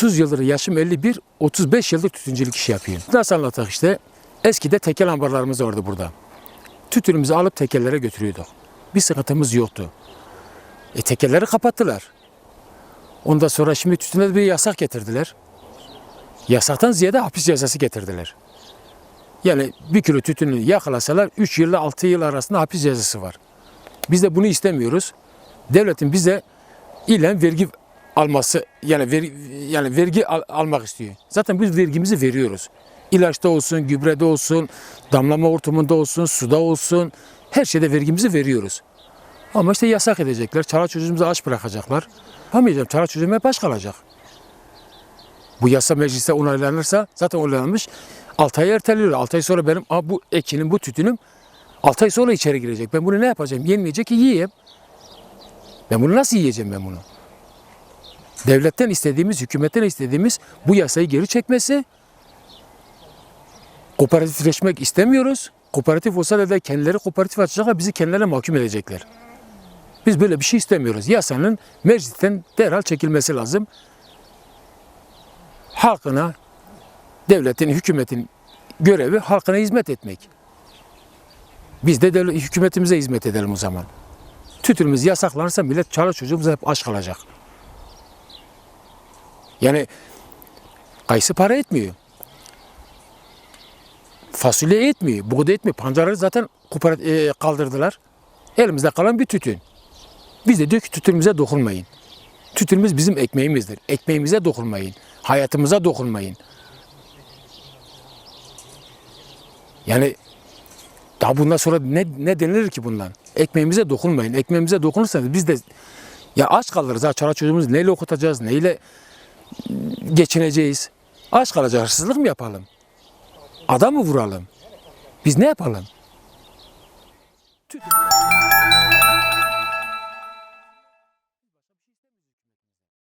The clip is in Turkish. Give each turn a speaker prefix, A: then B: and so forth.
A: 30 yıldır yaşım 51, 35 yıldır tütüncülük işi yapıyorum. Nasıl anlatak işte? Eskide tekel ambarlarımız vardı burada. Tütünümüzü alıp tekellere götürüyorduk. Bir sıkıntımız yoktu. E tekelleri kapattılar. Ondan sonra şimdi tütüne bir yasak getirdiler. Yasaktan ziyade hapis cezası getirdiler. Yani bir kilo tütünü yakalasalar 3 yıl ile 6 yıl arasında hapis cezası var. Biz de bunu istemiyoruz. Devletin bize ilen vergi alması yani vergi, yani vergi al- almak istiyor. Zaten biz vergimizi veriyoruz. İlaçta olsun, gübrede olsun, damlama hortumunda olsun, suda olsun her şeyde vergimizi veriyoruz. Ama işte yasak edecekler. Çara çocuğumuzu aç bırakacaklar. Yapamayacağım. Çara çocuğum hep aç kalacak. Bu yasa mecliste onaylanırsa zaten onaylanmış. 6 ay erteliyor. 6 ay sonra benim Aa, bu ekinim, bu tütünüm 6 ay sonra içeri girecek. Ben bunu ne yapacağım? Yenmeyecek ki yiyeyim. Ben bunu nasıl yiyeceğim ben bunu? Devletten istediğimiz, hükümetten istediğimiz bu yasayı geri çekmesi. Kooperatifleşmek istemiyoruz. Kooperatif olsa da kendileri kooperatif açacaklar, bizi kendilerine mahkum edecekler. Biz böyle bir şey istemiyoruz. Yasanın meclisten derhal çekilmesi lazım. Halkına, devletin, hükümetin görevi halkına hizmet etmek. Biz de devlet, hükümetimize hizmet edelim o zaman. Tütünümüz yasaklanırsa millet çağrı çocuğumuz hep aç kalacak. Yani kayısı para etmiyor. Fasulye etmiyor, buğday etmiyor. Pancarları zaten e, kaldırdılar. Elimizde kalan bir tütün. Biz de diyor ki tütünümüze dokunmayın. Tütünümüz bizim ekmeğimizdir. Ekmeğimize dokunmayın. Hayatımıza dokunmayın. Yani daha bundan sonra ne, ne denilir ki bundan? Ekmeğimize dokunmayın. Ekmeğimize dokunursanız biz de ya aç kalırız. Ha, çara çocuğumuzu neyle okutacağız, neyle geçineceğiz? Aç kalacak, hırsızlık mı yapalım? Adam mı vuralım? Biz ne yapalım?